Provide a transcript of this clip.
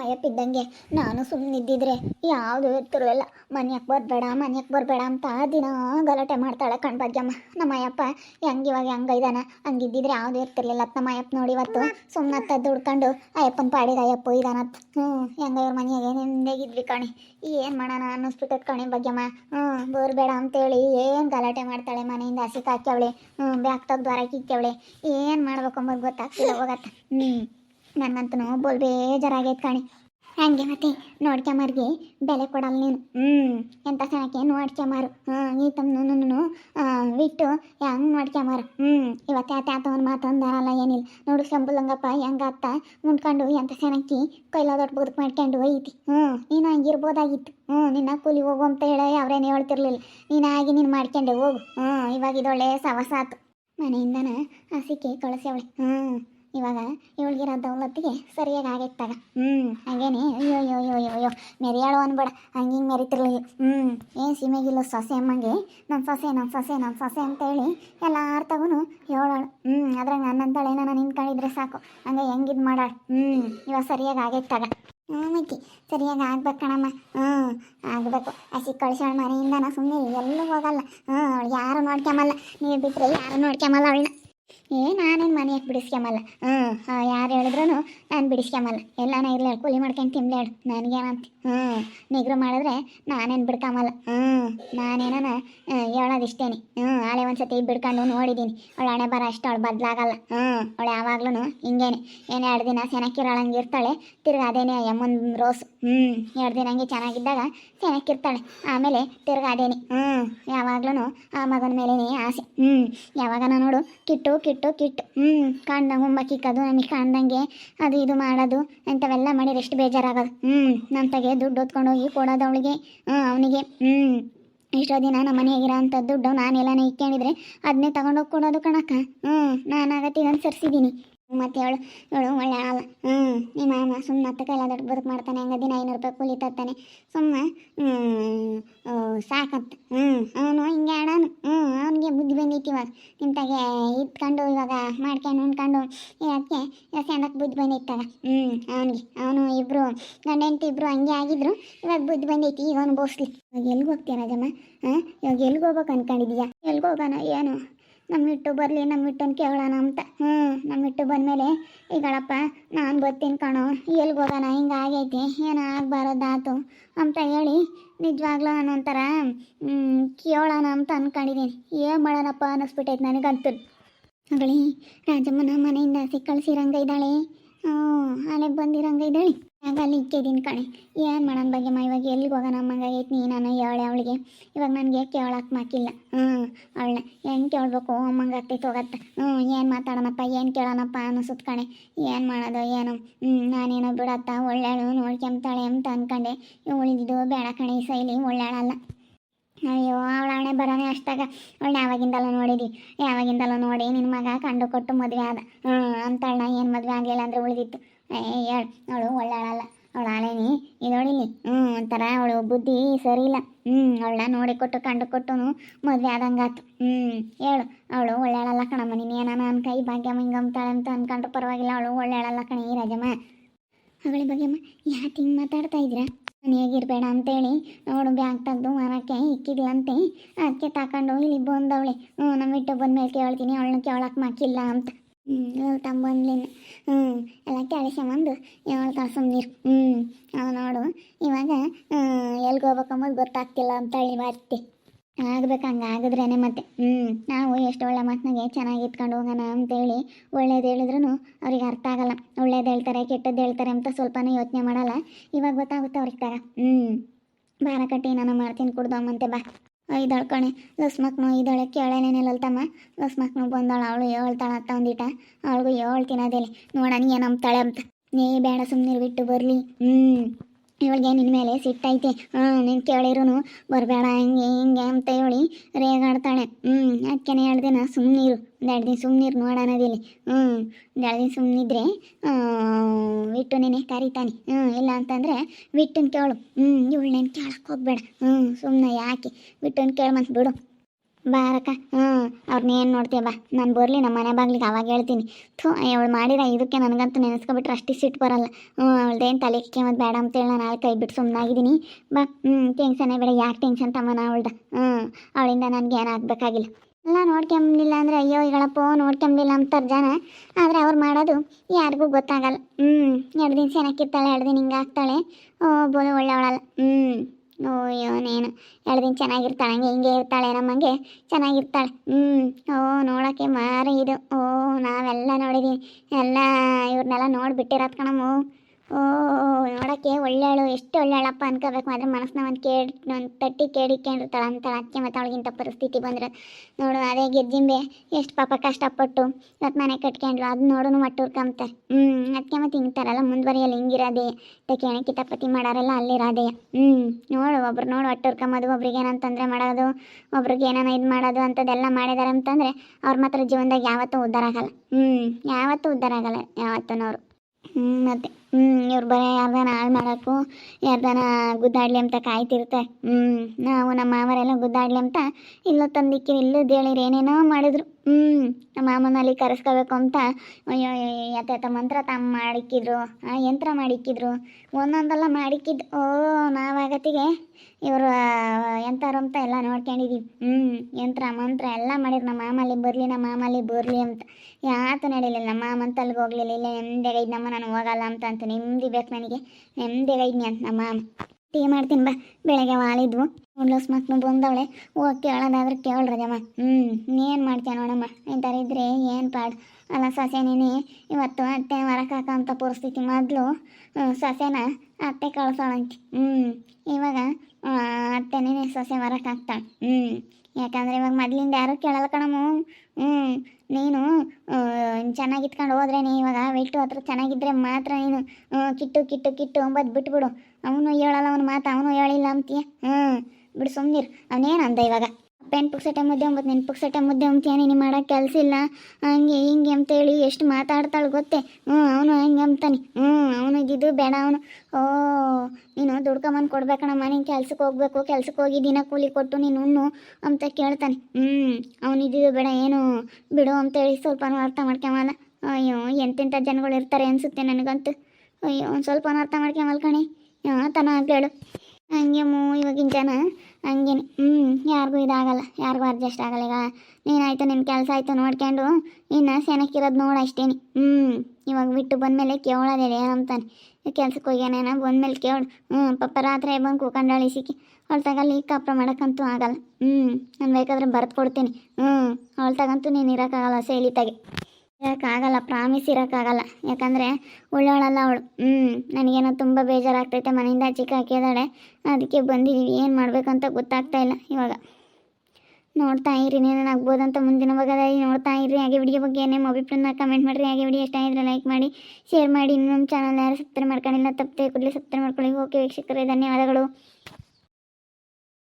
ನಮ್ಮ ಬಿದ್ದಂಗೆ ನಾನು ಸುಮ್ಮನಿದ್ದಿದ್ರೆ ಯಾವುದು ಎತ್ತಿರಲಿಲ್ಲ ಮನೆಯಕ್ಕೆ ಬರಬೇಡ ಮನೆಯಕ್ಕೆ ಬರಬೇಡ ಅಂತ ದಿನ ಗಲಾಟೆ ಮಾಡ್ತಾಳೆ ಕಣ್ಬಾಗ್ಯಮ್ಮ ನಮ್ಮ ಅಯ್ಯಪ್ಪ ಹೆಂಗೆ ಇವಾಗ ಹಂಗ ಇದಾನ? ಹಂಗಿದ್ದಿದ್ರೆ ಯಾವುದು ಇರ್ತಿರ್ಲಿಲ್ಲ ನಮ್ಮ ಅಯ್ಯಪ್ಪ ನೋಡಿ ಇವತ್ತು ಸುಮ್ಮನತ್ತ ದುಡ್ಕೊಂಡು ಅಯ್ಯಪ್ಪನ ಪಾಡಿಗೆ ಅಯ್ಯಪ್ಪ ಇದಾನತ್ ಹ್ಞೂ, ಹೆಂಗ ಇವ್ರ ಮನೆಯಾಗೆ ನಿಂದೇಗಿದ್ವಿ ಕಣಿ. ಏನು ಮಾಡೋಣ ಅನ್ನಿಸ್ಬಿಟ್ಟದ ಕಣಿ ಭಾಗ್ಯಮ್ಮ. ಹ್ಞೂ, ಬರಬೇಡ ಅಂತೇಳಿ ಏನು ಗಲಾಟೆ ಮಾಡ್ತಾಳೆ ಮನೆಯಿಂದ ಹಸಿ ಹಾಕ್ಯವಳೆ ಹ್ಞೂ, ಬ್ಯಾಗ್ ತೆಗ್ದು ಹೊರಗೆ ಇಕ್ಕವಳೆ ಏನು ಮಾಡ್ಬೇಕು ಅಂಬೋದು ಗೊತ್ತಾಗ್ತಿಲ್ಲ ಹೋಗತ್ತ. ಹ್ಞೂ. ನನಗಂತೂ ಬೋಲ್ ಬೇಜಾರಾಗೈತೆ ಕಾಣಿ. ಹಂಗೆ ಮತ್ತೆ ನೋಡ್ಕೊಂಬರ್ಗೆ ಬೆಲೆ ಕೊಡಲ್ಲ ನೀನು. ಹ್ಞೂ ಎಂಥ ಸಣಕ್ಕೆ ನೋಡ್ಕೊಂಬಾರು ಹ್ಞೂ ನೀ ತಮ್ಮನು ಬಿಟ್ಟು ಹೆಂಗೆ ನೋಡ್ಕೊಂಬಾರು ಹ್ಞೂ ಇವತ್ತು ಆತ ಯಾತವನ್ ಮಾತಂದಾರಲ್ಲ ಏನಿಲ್ಲ. ನೋಡು ಆತ ಹೆಂಗತ್ತ ಎಂತ ಎಂಥ ಕೈಲ ದೊಡ್ಡ ಬದುಕು ಮಾಡ್ಕೊಂಡು ಒಯ್ತಿ ಹ್ಞೂ ನೀನು ಹಂಗಿರ್ಬೋದಾಗಿತ್ತು. ಹ್ಞೂ ನಿನ್ನ ಕೂಲಿ ಹೋಗು ಅಂತ ಹೇಳಿ ಅವ್ರೇನು ಹೇಳ್ತಿರ್ಲಿಲ್ಲ. ನೀನು ಆಗಿ ನೀನು ಮಾಡ್ಕೊಂಡೆ ಹೋಗು. ಹ್ಞೂ ಇವಾಗ ಇದೊಳ್ಳೆ ಸವಸಾತು. ಮನೆಯಿಂದನ ಹಸಿಕೆ ಕಳಿಸ್ಯವಳೆ. ಹ್ಞೂ. ಇವಾಗ ಇವಳಿಗಿರೋ ದೌಲತ್ತಿಗೆ ಸರಿಯಾಗಿ ಆಗೈತಾಗ ಹ್ಞೂ ಹಾಗೇನೆ. ಅಯ್ಯೋ ಅಯ್ಯೋ ಅಯ್ಯೋ ಅಯ್ಯೋ ಅಯ್ಯೋ, ಮೆರಿಯಾಳು ಅನ್ಬೇಡ. ಹಂಗೆ ಹಿಂಗೆ ಮೆರಿತಿರ್ಲಿಲ್ಲ ಹ್ಞೂ ಏನು ಸೀಮೆಗಿಲ್ಲ ಸೊಸೆ ಅಮ್ಮಂಗೆ? ನನ್ನ ಸೊಸೆ ನನ್ನ ಸೊಸೆ ನಮ್ಮ ಸೊಸೆ ಅಂತೇಳಿ ಎಲ್ಲ ಆರ್ತಾಗೂ ಹೇಳೋಳು. ಹ್ಞೂ ಅದ್ರಾಗ ನನ್ನಂತಾಳೆ ನಾನು ನಿಂತ್ಕೊಂಡಿದ್ರೆ ಸಾಕು. ಹಂಗೆ ಹೆಂಗಿದ್ ಮಾಡಾಳ? ಹ್ಞೂ ಇವಾಗ ಸರಿಯಾಗಿ ಆಗೈತಾಗ ಹ್ಞೂ ಮಕ್ಕಿ ಸರಿಯಾಗಿ ಆಗ್ಬೇಕು ಕಣಮ್ಮ. ಹ್ಞೂ ಆಗಬೇಕು. ಹಸಿ ಕಳ್ಸೋಳು ಮನೆಯಿಂದ ನಾ ಸುಮ್ಮನೆ ಎಲ್ಲೂ ಹೋಗಲ್ಲ. ಹ್ಞೂ ಅವಳು ಯಾರು ನೋಡ್ಕೊಂಬಲ್ಲ ನೀವು ಬಿಟ್ಟರೆ ಯಾರು ನೋಡ್ಕೊಂಬಲ್ಲ ಅವಳನ್ನ? ಏ, ನಾನೇನು ಮನೆ ಯಾಕೆ ಬಿಡಿಸ್ಕೊಂಬಲ್ಲ? ಹ್ಞೂ ಯಾರು ಹೇಳಿದ್ರು ನಾನು ಬಿಡಿಸ್ಕೊಂಬಲ್ಲ. ಎಲ್ಲಾನ ಇರಲಿ ಕೂಲಿ ಮಾಡ್ಕೊಂಡು ತಿನ್ಲಿ ಹೇಳು ನನಗೇನಂತ ಹ್ಞೂ ನಿಗ್ರು ಮಾಡಿದ್ರೆ ನಾನೇನು ಬಿಡ್ಕೊಂಬಲ್ಲ. ಹ್ಞೂ ನಾನೇನ ಹೇಳೋದಿಷ್ಟೇನೆ. ಹ್ಞೂ ಆಳೆ ಒಂದ್ಸತಿ ಬಿಡ್ಕೊಂಡು ನೋಡಿದ್ದೀನಿ ಅವಳು ಹಣೆ ಬರ ಅಷ್ಟು, ಅವಳು ಬದಲಾಗಲ್ಲ. ಹ್ಞೂ, ಅವಳು ಯಾವಾಗ್ಲೂ ಹಿಂಗೇನೆ. ಏನು ಎರಡು ದಿನ ಸೆನಕ್ಕಿರೋಳಂಗೆ ಇರ್ತಾಳೆ, ತಿರ್ಗಿ ಅದೇನೆ ಯಮ್ಮನ್ ರೋಸ್. ಹ್ಞೂ, ಎರಡು ದಿನ ಹಂಗೆ ಚೆನ್ನಾಗಿದ್ದಾಗ ಸೆನಕ್ಕಿರ್ತಾಳೆ ಆಮೇಲೆ ತಿರ್ಗಿ ಅದೇನೆ. ಹ್ಞೂ ಯಾವಾಗ್ಲೂ ಆ ಮಗನ ಮೇಲೇ ಆಸೆ. ಹ್ಞೂ, ಯಾವಾಗನ ನೋಡು, ಕಿಟ್ಟು ಕಿಟ್ಟು ಕಿಟ್ಟು. ಹ್ಞೂ ಕಾಣ್ದಂಗೆ ಹುಂಬ ಕಿಕ್ಕದು ನನಗೆ ಕಾಣ್ದಂಗೆ ಅದು ಇದು ಮಾಡೋದು, ಅಂಥವೆಲ್ಲ ಮಾಡಿದ್ರೆ ಎಷ್ಟು ಬೇಜಾರಾಗೋದು. ಹ್ಞೂ ನನ್ನ ತಗೆ ದುಡ್ಡು ಹೊತ್ಕೊಂಡು ಹೋಗಿ ಕೊಡೋದು ಅವಳಿಗೆ, ಹ್ಞೂ, ಅವನಿಗೆ. ಹ್ಞೂ. ಇಷ್ಟೋ ದಿನ ನಮ್ಮ ಮನೆಯಾಗಿರೋ ಅಂಥ ದುಡ್ಡು ನಾನೆಲ್ಲನೇ ಇಕ್ಕೊಂಡಿದ್ರೆ ಅದನ್ನೇ ತಗೊಂಡೋಗಿ ಕೊಡೋದು ಕಣಕ್ಕ. ಹ್ಞೂ ನಾನು ಆಗತ್ತಿಗೆ ಅನುಸರಿಸಿದ್ದೀನಿ ಮತ್ತೆ ಅವಳು ಇವಳು ಒಳ್ಳೆ ಆಳ ಹ್ಞೂ ನಿಮ್ಮ ಮಾಮ ಸುಮ್ಮನೆ ಹತ್ತು ಕೈಲ ದೊಡ್ಡ ಬದುಕು ಮಾಡ್ತಾನೆ, ಹಂಗೆ ದಿನ ಐನೂರು ರೂಪಾಯಿ ಕೂಲಿ ತರ್ತಾನೆ. ಸುಮ್ಮನೆ ಸಾಕಂತ. ಹ್ಞೂ ಅವನು ಹಿಂಗೆ ಆಡೋನು. ಬುದ್ಧಿ ಇವಾಗ. ನಿಮ್ತಾಗೆ ಇಟ್ಕೊಂಡು ಇವಾಗ ಮಾಡ್ಕೊಂಡು ಉಣ್ಕೊಂಡು ಅದಕ್ಕೆ ಸೆಂಡಕ್ಕೆ ಬುದ್ಧಿ ಬಂದಿತ್ತಾಗ ಹ್ಞೂ ಅವನಿಗೆ. ಅವನು ಇಬ್ಬರು ಗಂಡ ಹೆಂಡತಿ ಇಬ್ಬರು ಹಂಗೆ ಆಗಿದ್ರು, ಇವಾಗ ಬುದ್ಧಿ ಬಂದೈತಿ, ಈಗ ಅವನು ಬೋಸ್ಲಿ. ಇವಾಗ ಎಲ್ಗೆ ಹೋಗ್ತೀಯ ರಾಜಮ್ಮ? ಹಾಂ ಇವಾಗ ಎಲ್ಗೆ ಹೋಗ್ಬೇಕು ಅನ್ಕೊಂಡಿದೀಯಾ ಎಲ್ಗೆ ಹೋಗೋಣ, ಏನು? ನಮ್ಮಿಟ್ಟು ಬರಲಿ ನಮ್ಮಿಟ್ಟನ್ನು ಕೇಳೋಣ ಅಂತ. ಹ್ಞೂ ನಮ್ಮಿಟ್ಟು ಬಂದಮೇಲೆ, ಈಗಳಪ್ಪ, ನಾನು ಬರ್ತೀನಿ ಕಣೋ ಎಲ್ಲಿಗೆ ಹೋಗೋಣ? ಹಿಂಗೆ ಆಗೈತಿ, ಏನು ಆಗಬಾರದಾತು? ಅಂತ ಹೇಳಿ, ನಿಜವಾಗ್ಲೂ ನಾನು ಒಂಥರ ಕೇಳೋಣ ಅಂತ ಅಂದ್ಕೊಂಡಿದ್ದೀನಿ ಏನು ಮಾಡೋಣಪ್ಪ ಅನ್ನಿಸ್ಬಿಟ್ಟೈತೆ ನನಗಂತೂ. ಮಗಳಿ ರಾಜಮ್ಮನ ಮನೆಯಿಂದ ಸಿಕ್ಕಳಿಸಿರಂಗ ಕಳಿಸಿರಂಗ ಇದ್ದಾಳೆ. ಹ್ಞೂ ಅಲ್ಲಿಗೆ ಬಂದಿರಂಗ ಇದ್ದಾಳೆ. ಆಗ ಅಲ್ಲಿ ಇಕ್ಕಿದ್ದೀನಿ ಕಣೆ. ಏನು ಮಾಡೋಣ ಬಗ್ಗೆ ಮಾ ಇವಾಗ ಎಲ್ಲಿಗೆ ಹೋಗೋಣ? ಅಮ್ಮಂಗಾಗೈತೆ ನೀ ನಾನು ಹೇಳೆ ಅವಳಿಗೆ. ಇವಾಗ ನನಗೆ ಕೇಳಕ್ಕೆ ಮಾಕಿಲ್ಲ. ಹ್ಞೂ ಅವಳನ್ನ. ಹೆಂಗೆ ಕೇಳಬೇಕು ಅಮ್ಮಂಗೆ ಆಗ್ತೈತೆ ಹೋಗತ್ತೆ ಹ್ಞೂ ಏನು ಮಾತಾಡೋಣಪ್ಪ, ಏನು ಕೇಳೋಣಪ್ಪ ಅನ್ನಿಸುತ್ತೆ ಕಣೆ. ಏನು ಮಾಡೋದು, ಏನು? ಹ್ಞೂ ನಾನೇನೋ ಬಿಡತ್ತ? ಒಳ್ಳೆಳು ನೋಡ್ಕೊಂತಾಳೆ ಅಂತ ಅಂದ್ಕೊಂಡೆ ಉಳಿದಿದ್ದು ಬೇಡ ಕಣೆ ಈ ಸೈಲಿ ಒಳ್ಳೆಯಳಲ್ಲ ಅಯ್ಯೋ, ಅವಳ ಹಣೆ ಬರೋನೇ ಅಷ್ಟಾಗ. ಅವಳನ್ನ ಯಾವಾಗಿಂದಲೂ ನೋಡಿದಿ? ಯಾವಾಗಿಂದಲೂ ನೋಡಿ ನಿನ್ನ ಮಗ ಕಂಡು ಕೊಟ್ಟು ಮದುವೆ ಆದ. ಹ್ಞೂ ಅಂತಳ ಏನು ಮದುವೆ ಆಗಲಿಲ್ಲ ಅಂದರೆ ಉಳಿದಿತ್ತು. ಏ ಹೇಳು. ಅವಳು ಒಳ್ಳೆಳಲ್ಲ. ಅವಳು ಆಳೇನಿ. ಇದೊಳಿಲಿ ಹ್ಞೂ ಒಂಥರ ಅವಳು ಬುದ್ಧಿ ಸರಿ ಇಲ್ಲ ಹ್ಞೂ ಅವಳನ್ನ ನೋಡಿ ಕೊಟ್ಟು, ಕಂಡು ಕೊಟ್ಟು ಮದುವೆ ಆದಂಗಾತು. ಹ್ಞೂ ಹೇಳು. ಅವಳು ಒಳ್ಳೆಳಲ್ಲ ಕಣಮ್ಮ, ನೀನು ಏನಾನ ನನ್ನ ಕೈ ಭಾಗ್ಯ ಹಿಂಗಂತಾಳೆ ಅಂತ ಅನ್ಕೊಂಡ್ರು ಪರವಾಗಿಲ್ಲ, ಅವಳು ಒಳ್ಳೆಳಲ್ಲ ಕಣೆ, ಈ ರಾಜಮ್ಮ. ಅವಳ ಬಗ್ಗೆಮ್ಮ ಯಾಕೆ ಹಿಂಗೆ ಮಾತಾಡ್ತಾ ಇದ್ದೀರಾ? ಮನೆಯಾಗಿರ್ಬೇಡ ಅಂತೇಳಿ, ನೋಡು ಬ್ಯಾಗ್ ತೆಗೆದು ಮರಕ್ಕೆ ಇಕ್ಕಿದ್ಲಂತೆ. ಅದಕ್ಕೆ ತಗೊಂಡು ಇಲ್ಲಿ ಬಂದವಳೆ. ಹ್ಞೂ ನಮ್ಮ ಇಟ್ಟು ಬಂದ್ಮೇಲೆ ಕೇಳ್ತೀನಿ, ಅವಳನ್ನ ಕೇಳಕ್ಕೆ ಮಾಕಿಲ್ಲ ಅಂತ. ಹ್ಞೂ ಹೇಳ್ತಾ ಬಂದ್ಲಿನ ಹ್ಞೂ ಎಲ್ಲ ಕೇಳಿಸ್ಕೊಂಬಂದು ಏಳು ತಾಸು ನೀರು? ಹ್ಞೂ ಅವ ನೋಡು. ಇವಾಗ ಎಲ್ಲಿಗೆ ಹೋಗ್ಬೇಕಂಬುದು ಗೊತ್ತಾಗ್ತಿಲ್ಲ ಅಂತ ಹೇಳಿ ಬರ್ತಿ. ಆಗ್ಬೇಕು ಹಂಗೆ ಆಗಿದ್ರೇನೆ ಮತ್ತೆ. ಹ್ಞೂ ನಾವು ಎಷ್ಟು ಒಳ್ಳೆ ಮಾತನಾಗೆ ಚೆನ್ನಾಗಿ ಇಟ್ಕೊಂಡು ಹೋಗೋಣ ಅಂತೇಳಿ ಒಳ್ಳೇದು ಹೇಳಿದ್ರು ಅವ್ರಿಗೆ ಅರ್ಥ ಆಗಲ್ಲ. ಒಳ್ಳೇದು ಹೇಳ್ತಾರೆ ಕೆಟ್ಟದ್ದು ಹೇಳ್ತಾರೆ ಅಂತ ಸ್ವಲ್ಪನೂ ಯೋಚನೆ ಮಾಡಲ್ಲ. ಇವಾಗ ಗೊತ್ತಾಗುತ್ತೆ ಅವ್ರಿಗೆ ತರ ಹ್ಞೂ ಬಾರ ಕಟ್ಟಿ ನಾನು ಮಾಡ್ತೀನಿ ಕುಡ್ದಮ್ಮಂತೆ ಬಾ. ಐದಾಳು ಕಣೆ. ಲಸ್ಮಕ್ನು ಐದಾಳೆ ಕೇಳೇನೇನಿಲ್ಲಲ್ತಮ್ಮ ಲಸ್ಮಕ್ನು ಬಂದಾಳ, ಅವಳು ಹೇಳ್ತಾಳ ಅತ್ತ ಒಂದಿಟ. ಅವಳಿಗೂ ಹೇಳ್ತೀನಿ ಅದೇಲಿ. ನೋಡೋಣ ಏನು ನಂಬ್ತಾಳೆ ಅಂತ. ನೀ ಬೇಡ ಸುಮ್ಮನೆ ಬಿಟ್ಟು ಬರಲಿ. ಹ್ಞೂ ಇವಳಿಗೆ ನಿನ್ನ ಮೇಲೆ ಸಿಟ್ಟೈತೆ. ಹ್ಞೂ ನೀನು ಕೇಳಿರೂ ಬರಬೇಡ, ಹಿಂಗೆ ಹಿಂಗೆ ಅಂತ ಹೇಳಿ ರೇಗಾಡ್ತಾಳೆ. ಹ್ಞೂ ಅದಕ್ಕೇನೆ ಎರಡು ದಿನ ಸುಮ್ಮನಿರು ಒಂದು ಎರಡು ದಿನ ಸುಮ್ಮನಿರು ನೋಡೋಣ ಅದಿಲ್ಲಿ. ಹ್ಞೂ ಎರಡು ದಿನ ಸುಮ್ಮನಿದ್ರೆ ವಿಟ್ಟು ನೆನೆ ಕರಿತಾನೆ. ಹ್ಞೂ ಇಲ್ಲ ಅಂತಂದರೆ ವಿಟ್ಟನ್ ಕೇಳು. ಹ್ಞೂ ಇವಳನ್ನೇನು ಕೇಳಕ್ಕೆ ಹೋಗ್ಬೇಡ. ಹ್ಞೂ ಸುಮ್ಮನೆ ಯಾಕೆ? ವಿಟ್ಟನ್ ಕೇಳಮಂತ ಬಿಡು. ಬಾರಕ್ಕ ಹ್ಞೂ ಅವ್ರನ್ನೇನು ನೋಡ್ತೀಯ ಬಾ. ನಾನು ಬರಲಿ ನಮ್ಮ ಮನೆ ಬಾಗ್ಲಿಗೆ ಅವಾಗ ಹೇಳ್ತೀನಿ. ಥೂ ಅವಳು ಮಾಡಿರ ಇದಕ್ಕೆ ನನಗಂತೂ ನೆನೆಸ್ಕೊಬಿಟ್ರೆ ಅಷ್ಟು ಸಿಟ್ಟು ಬರಲ್ಲ. ಹ್ಞೂ ಅವಳ್ದೇನು ತಲೆ ಬೇಡ ಅಂತೇಳಿ ನಾನು ನಾಳೆ ಕೈ ಬಿಟ್ಟು ಸುಮ್ಮನಾಗಿದ್ದೀನಿ ಬಾ ಹ್ಞೂ ಟೆನ್ಷನ್ನೇ ಬೇಡ, ಯಾಕೆ ಟೆನ್ಷನ್ ತಮ್ಮನ ಅವಳ್ದ? ಹ್ಞೂ ಅವಳಿಂದ ನನಗೆ ಏನು ಆಗಬೇಕಾಗಿಲ್ಲ. ಎಲ್ಲ ನೋಡ್ಕೊಂಬಿಲ್ಲ ಅಂದರೆ, ಅಯ್ಯೋ, ಈಗಳಪ್ಪ, ನೋಡ್ಕೊಂಬಲಿಲ್ಲ ಅಂತಾರೆ ಜನ. ಆದರೆ ಅವ್ರು ಮಾಡೋದು ಯಾರಿಗೂ ಗೊತ್ತಾಗಲ್ಲ. ಹ್ಞೂ ಎರಡು ದಿನ ಚೆನ್ನಾಗಿರ್ತಾಳೆ ಎರಡು ದಿನ ಹಿಂಗೆ ಆಗ್ತಾಳೆ. ಓ ಬೋಲು ಒಳ್ಳೆಯವಳಲ್ಲ ಹ್ಞೂ ಓ ನೇನು ಎರಡು ದಿನ ಚೆನ್ನಾಗಿರ್ತಾಳೆ, ಹಂಗೆ ಹಿಂಗೆ ಇರ್ತಾಳೆ, ನಮ್ಮಂಗೆ ಚೆನ್ನಾಗಿರ್ತಾಳೆ. ಹ್ಞೂ ಓ ನೋಡೋಕ್ಕೆ ಮಾರಿ ಇದು. ಓ, ನಾವೆಲ್ಲ ನೋಡಿದ್ದೀವಿ ಎಲ್ಲ ಇವ್ರನ್ನೆಲ್ಲ ನೋಡಿಬಿಟ್ಟಿರೋದು ಕಣಮ್ಮು. ಓ, ನೋಡೋಕ್ಕೆ ಒಳ್ಳೆಯಳು, ಎಷ್ಟು ಒಳ್ಳೆಯಳಪ್ಪ ಅನ್ಕೋಬೇಕು. ಆದರೆ ಮನಸ್ಸನ್ನ ಒಂದು ಕೇಳಿ ಒಂದು ತಟ್ಟಿ ಕೇಳಿಕೊಂಡಿರ್ತಾಳೆ ಅಂತಾಳೆ ಅಕ್ಕಿ ಮತ್ತು ಅವಳಿಗಿಂತ ಪರಿಸ್ಥಿತಿ ಬಂದರೆ. ನೋಡು, ಅದೇ ಗೆಜ್ಜಿಂಬೆ, ಎಷ್ಟು ಪಾಪ ಕಷ್ಟಪಟ್ಟು ಇವತ್ತು ಮನೆ ಕಟ್ಕೊಂಡ್ರು ಅದು ನೋಡೋನು ಮಟ್ಟು ಹುರ್ಕೊಂತಾರೆ ಹ್ಞೂ ಅದಕ್ಕೆ ಮತ್ತೆ ಹಿಂಗ್ತಾರಲ್ಲ ಮುಂದುವರಿಯಲ್ಲ ಹಿಂಗಿರೋದೇ ತೆಕೆಣೆ ಕಿತಾಪತಿ ಮಾಡೋರೆಲ್ಲ, ಅಲ್ಲಿರೋದೆ. ಹ್ಞೂ ನೋಡು, ಒಬ್ರು ನೋಡು ಅಟ್ಟು ಹುರ್ಕೊಂಬೋದು ಒಬ್ರಿಗೆ ಏನೋ ತೊಂದರೆ ಮಾಡೋದು, ಒಬ್ರಿಗೆ ಏನಾನ ಇದು ಮಾಡೋದು ಅಂಥದ್ದೆಲ್ಲ ಮಾಡಿದಾರೆ ಅಂತಂದರೆ ಅವ್ರ ಮಾತ್ರ ಜೀವನದಾಗ ಯಾವತ್ತೂ ಉದ್ಧಾರ ಆಗಲ್ಲ. ಹ್ಞೂ ಯಾವತ್ತೂ ಉದ್ಧಾರ ಆಗಲ್ಲ ಯಾವತ್ತೂ ಹ್ಞೂ ಮತ್ತೆ? ಹ್ಞೂ ಇವ್ರು ಬರೇ ಯಾರ್ದಾನ ಹಾಳು ಮಾಡೋಕ್ಕೂ ಯಾರ್ದಾನ ಗುದ್ದಾಡ್ಲಿ ಅಂತ ಕಾಯ್ತಿರುತ್ತೆ ಹ್ಞೂ ನಾವು ನಮ್ಮ ಮಾವರೆಲ್ಲ ಗುದ್ದಾಡ್ಲಿ ಅಂತ ಇಲ್ಲ ತಂದಿಕ್ಕಿ ಇಲ್ಲದ ಹೇಳಿರಿ ಏನೇನೋ ಮಾಡಿದ್ರು ಹ್ಞೂ ನಮ್ಮ ಮಾಮನಲ್ಲಿ ಕರೆಸ್ಕೋಬೇಕು ಅಂತ ಅಯ್ಯೋ ಯಥ ಮಂತ್ರ ತಮ್ಮ ಮಾಡಿಕ್ಕಿದ್ರು ಆ ಯಂತ್ರ ಮಾಡಿಕ್ಕಿದ್ರು ಒಂದೊಂದೆಲ್ಲ ಮಾಡಿಕ್ಕಿದ್ದು ಓ ನಾವಾಗತ್ತಿಗೆ ಇವರು ಎಂತಾರು ಅಂತ ಎಲ್ಲ ನೋಡ್ಕೊಂಡಿದ್ದೀವಿ ಹ್ಞೂ ಯಂತ್ರ ಮಂತ್ರ ಎಲ್ಲ ಮಾಡಿದ್ರು ನಮ್ಮ ಮಾಮಲ್ಲಿ ಬರಲಿ ನಮ್ಮ ಮಾಮಲ್ಲಿ ಬರಲಿ ಅಂತ ಯಾತು ನಡೀಲಿಲ್ಲ ನಮ್ಮ ಮಾಮಂತ ಅಲ್ಲಿಗೆ ಹೋಗ್ಲಿಲ್ಲ ಇಲ್ಲ ನೆಮ್ಮದಿಯಾಗೈದು ನಮ್ಮ ನಾನು ಹೋಗಲ್ಲ ಅಂತ ಅಂತ ನೆಮ್ಮದಿ ಬೇಕು ನನಗೆ. ನೆಮ್ಮದಿಯಾಗೈದ್ನಿ ಅಂತ ನಮ್ಮ ಟೀ ಮಾಡ್ತೀನಿ ಬಾ. ಬೆಳಗ್ಗೆ ವಾಲಿದ್ವು ನೋಡ್ಲಸ್ ಮಕ್ಕಳು ಬಂದವಳೆ. ಹೋಗಿ ಕೇಳೋದಾದ್ರೆ ಕೇಳ್ರಜಮ್ಮ ಹ್ಞೂ ಏನು ಮಾಡ್ತೀಯ ನೋಡಮ್ಮ? ಇದ್ರೆ ಏನು ಪಾಡು? ಅಲ್ಲ ಸೊಸೆನೇನೆ ಇವತ್ತು ಅತ್ತೆ ಹಾಕೋಂಥ ಪರಿಸ್ಥಿತಿ ಮೊದಲು ಸೊಸೆನ ಅತ್ತೆ ಕಳ್ಸೋಳಂತೆ. ಹ್ಞೂ ಇವಾಗ ಅತ್ತೆ ನೀನು ಸೊಸೆ ಹೊರಗೆ ಹಾಕ್ತಾಳೆ. ಹ್ಞೂ ಯಾಕಂದ್ರೆ ಇವಾಗ ಮೊದಲಿಂದ ಯಾರೂ ಕೇಳಲ್ಲ ಕಣಮ್ಮ. ಹ್ಞೂ ನೀನು ಚೆನ್ನಾಗಿತ್ಕೊಂಡು ಹೋದ್ರೆ ನೀ ಇವಾಗ ವೆಲ್ಟು ಹತ್ರ ಚೆನ್ನಾಗಿದ್ರೆ ಮಾತ್ರ ನೀನು ಕಿಟ್ಟು ಕಿಟ್ಟು ಕಿಟ್ಟು ಒಂಬತ್ತು ಬಿಟ್ಬಿಡು. ಅವನು ಹೇಳಲ್ಲ ಅವನು ಮಾತು, ಅವನು ಹೇಳಿಲ್ಲ ಅಂತೀಯ. ಹ್ಞೂ ಬಿಡು ಸುಮ್ಮನಿರು ಅಂದ ಇವಾಗ? ಪೆನ್ ಪುಕ್ಸಟೆ ಮುದ್ದೆ, ಒಂಬತ್ತು ನೆನ್ ಪುಕ್ಸಟೆ ಮುದ್ದೆ ಅಂತೀಯ ನೀನು ಮಾಡೋಕ್ಕೆ ಕೆಲಸ ಇಲ್ಲ. ಹಂಗೆ ಹಿಂಗೆ ಅಂತೇಳಿ ಎಷ್ಟು ಮಾತಾಡ್ತಾಳೆ ಗೊತ್ತೇ? ಹ್ಞೂ ಅವನು ಹಂಗೆ ಅಂತಾನೆ. ಹ್ಞೂ ಅವನು ಇದ್ದಿದ್ದು ಬೇಡ ಅವನು. ಓ, ನೀನು ದುಡ್ಕೊಂಬಂದು ಕೊಡ್ಬೇಕಣ್ಣ ನೀನು ಕೆಲ್ಸಕ್ಕೆ ಹೋಗ್ಬೇಕು, ಕೆಲ್ಸಕ್ಕೆ ಹೋಗಿ ದಿನ ಕೂಲಿ ಕೊಟ್ಟು ನೀನು ಉಣ್ಣು ಅಂತ ಕೇಳ್ತಾನೆ. ಹ್ಞೂ ಅವನಿದ್ದು ಬೇಡ, ಏನು ಬಿಡು ಅಂತೇಳಿ ಸ್ವಲ್ಪನೂ ಅರ್ಥ ಮಾಡ್ಕೊಂಬಲ್ಲ. ಅಯ್ಯೋ, ಎಂತೆಂಥ ಜನಗಳು ಇರ್ತಾರೆ ಅನಿಸುತ್ತೆ ನನಗಂತೂ. ಅಯ್ಯೋ, ಒಂದು ಸ್ವಲ್ಪನೂ ಅರ್ಥ ಮಾಡ್ಕೊಂಬಲ್ ಕಣೆ. ತನ ಕೇಳು ಹಂಗೆ ಮೂ, ಇವಾಗಿನ ಜನ ಹಂಗೇನೆ. ಹ್ಞೂ ಯಾರಿಗೂ ಇದಾಗಲ್ಲ, ಯಾರಿಗೂ ಅಡ್ಜಸ್ಟ್ ಆಗಲ್ಲ ಈಗ. ನೀನಾಯ್ತು ನಿನ್ನ ಕೆಲಸ ಆಯಿತು ನೋಡ್ಕೊಂಡು ಇನ್ನು ಸೆನಕ್ಕಿರೋದು ನೋಡು ಅಷ್ಟೇನಿ. ಹ್ಞೂ ಇವಾಗ ಬಿಟ್ಟು ಬಂದಮೇಲೆ ಕೇಳೋದಿಲ್ಲ ಏನಂತಾನೆ ಕೆಲ್ಸಕ್ಕೆ ಹೋಗ್ಯಾನೇನ? ಬಂದಮೇಲೆ ಕೇಳು. ಹ್ಞೂ ಪಾಪ ರಾತ್ರಿ ಬಂದು ಕೂಕೊಂಡಾಳಿ ಸಿಕ್ಕಿ. ಹೊಳ್ತಾಗಲ್ಲಿ ಕಾಪ್ರ ಮಾಡೋಕ್ಕಂತೂ ಆಗಲ್ಲ. ಹ್ಞೂ ನಾನು ಬೇಕಾದ್ರೆ ಬರೆದು ಕೊಡ್ತೀನಿ. ಹ್ಞೂ ಹೊಳ್ತಾಗಂತೂ ನೀನು ಇರೋಕ್ಕಾಗಲ್ಲ ಸೇಲಿತಾಗೆ ಇರೋಕ್ಕಾಗಲ್ಲ ಪ್ರಾಮಿಸ್ ಇರೋಕ್ಕಾಗಲ್ಲ. ಯಾಕಂದರೆ ಒಳ್ಳೆಯವಳಲ್ಲ ಅವಳು. ಹ್ಞೂ ನನಗೇನೋ ತುಂಬ ಬೇಜಾರಾಗ್ತೈತೆ. ಮನೆಯಿಂದ ಚಿಕ್ಕ ಹಾಕಿದಾಳೆ ಅದಕ್ಕೆ ಬಂದಿದ್ದೀವಿ ಏನು ಮಾಡಬೇಕಂತ ಗೊತ್ತಾಗ್ತಾ ಇಲ್ಲ ಇವಾಗ. ನೋಡ್ತಾ ಇರಿ, ಏನೇನು ಅಂತ ಮುಂದಿನ ಭಾಗದಲ್ಲಿ ನೋಡ್ತಾ ಇರಿ. ಹಾಗೆ ವಿಡಿಯೋ ಬಗ್ಗೆ ಏನೇ ಅಭಿಪ್ರಾಯನ ಕಮೆಂಟ್ ಮಾಡಿರಿ. ಹಾಗೆ ವಿಡಿಯೋ ಇಷ್ಟ ಆಗಿದ್ರೆ ಲೈಕ್ ಮಾಡಿ ಶೇರ್ ಮಾಡಿ. ನಮ್ಮ ಚಾನಲ್ ಯಾರು ಸಬ್ಸ್ಕ್ರೈಬ್ ಮಾಡ್ಕೊಂಡಿಲ್ಲ, ತಪ್ಪದೆ ಕೂಡಲೇ ಸಬ್ಸ್ಕ್ರೈಬ್ ಮಾಡ್ಕೊಳ್ಳಿ. ಓಕೆ ವೀಕ್ಷಕರೇ, ಧನ್ಯವಾದಗಳು.